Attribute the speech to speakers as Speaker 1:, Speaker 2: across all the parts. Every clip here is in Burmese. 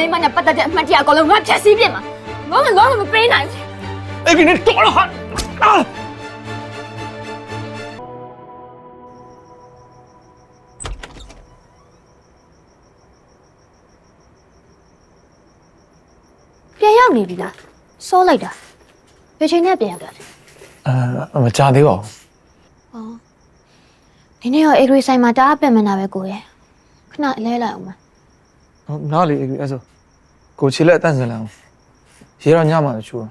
Speaker 1: မိမနဲ့ပတ်သက်တဲ့အမှတ်တရအကုန်လုံးငါဖြတ်စည်းပြစ်မှာငါမငါမပေးနိုင်ဘူး
Speaker 2: အေးဒီနေ့တော်တော့ဟာအာ
Speaker 1: ပြန်ရောက်နေပြီလားစောလိုက်တာဘယ်ချိန်နဲ့ပြန်ရောက်တာလဲ
Speaker 2: အဲမကြသေးပါဘူး
Speaker 1: ဟောဒီနေ့ရောအေဂရီဆိုင်မှာတအားပြန်မနာပဲကိုရဲ့ခဏအလဲလိုက်အောင်မ
Speaker 2: ဟုတ်နားလေအဲ့ဆိုကိုချီလက်အတ န့်စင်လာအောင်ရေတော့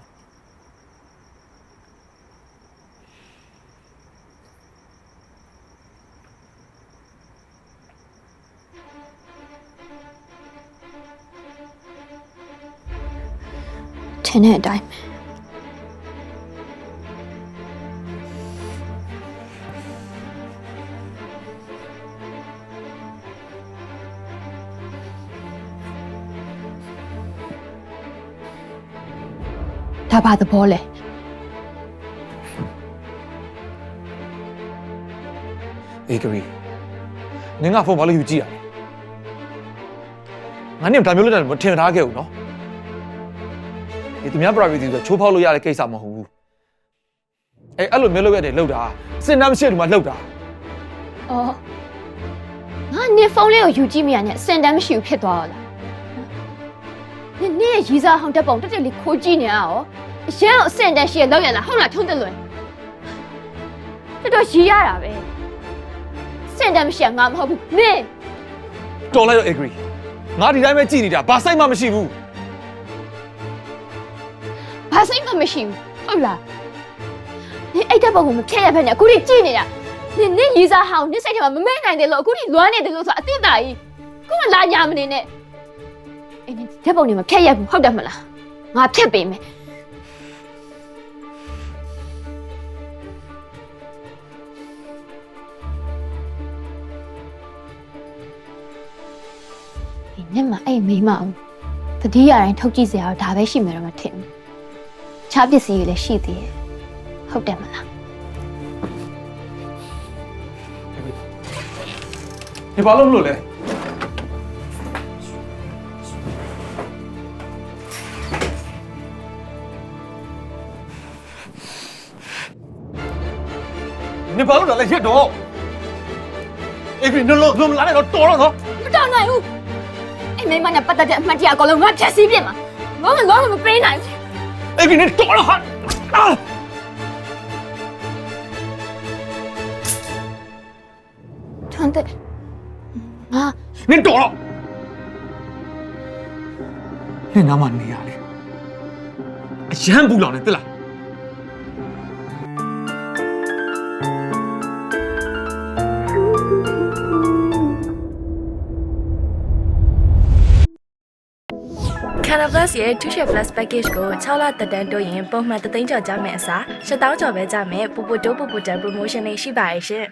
Speaker 1: ဒါဘာသဘောလဲ
Speaker 2: အေးကရီနင်ကဖုန်းဘာလို့ယူကြည့်ရလဲငါနဲ့ဒါမျိုးလုပ်တယ်မထင်ထားခဲ့ဘူးနော်ဒီသူများ privacy ဆိုချိုးဖောက်လို့ရတဲ့ကိစ္စမဟုတ်ဘူးအဲအဲ့လိုမျိုးလုပ်ရတယ်လုပ်တာစင်နာမရှိတူမှလုပ်တာ။
Speaker 1: အော်ငါနေဖုန်းလေးကိုယူကြည့်မိရနဲ့အစင်တမ်းမရှိဘူးဖြစ်သွားတော့လား။နင်နေရီစာဟောင်းတက်ပုံတက်တက်လေးခိုးကြည့်နေရအောင်။ အရင်ကအစင်တမ်းရှိရလောက်ရလားဟုတ်လားထုံးတယ်လွယ်။တော်တော်ရီရတာပဲ။စင်တမ်းမရှိရငါမဟုတ်ဘူး။နင်
Speaker 2: တော်လိုက်တော့ agree ငါဒီတိုင်းပဲကြည်နေတာဘာဆိုင်မှမရှိဘူး
Speaker 1: ဘာစိတ်မှမရှိဘူး။ဟုတ်လား။နင်အဲ့တက်ပုံကိုမဖြတ်ရဖက်နဲ့အခုထိကြည့်နေတာ။နင်နင်ရီစာဟောင်းနင်စိတ်ထဲမှာမမဲနိုင်တယ်လို့အခုထိလွမ်းနေတယ်လို့ဆိုတာအသိတာကြီး။ခုမှလာညာမနေနဲ့။အဲ့နင်တက်ပုံတွေမဖြတ်ရဘူးဟုတ်တယ်မလား။ငါဖြတ်ပေးမယ်။ ဒီနေ့မှအဲ့မိမအောင်တတိယတိုင်းထုတ်ကြည့်စရာတော့ဒါပဲရှိမယ်တော့မထင်ဘူး။ခြားပစ္စည်းတွေလည်းရှိသေးတယ်။ဟုတ်တယ်မလား
Speaker 2: ဒီဘာလို့မလို့လဲနေဘာလို့လဲရက်တော့ agree နော်လို့လုံးလာတယ်တော့တော်တော့နော်။
Speaker 1: မတော်နိုင်ဘူး။ အဲ့မိမနဲ့ပတ်သက်တဲ့အမှတ်တရအကုန်လုံးငါဖြတ်စည်းပြစ်မှာ။ငါမငါမပေးနိုင်ဘူး
Speaker 2: agree နေတော်တော့ဟာအာ။
Speaker 1: ထွန်းတဲ့ငါ
Speaker 2: နေတော်တော့နေနာမနေရလေအရန်ပူလောင်နေတက်လား
Speaker 3: Canada Plus ရဲ့ Two Share Plus Package ကို6လတက်တန်းတိုးရင်ပုံမှန်3သိန်းကျော်ကြမယ်အစား7000ကျော်ပဲကြမယ်ပူပူတိုးပူပူတန် promotion လေးရှိပါရဲ့ရှင်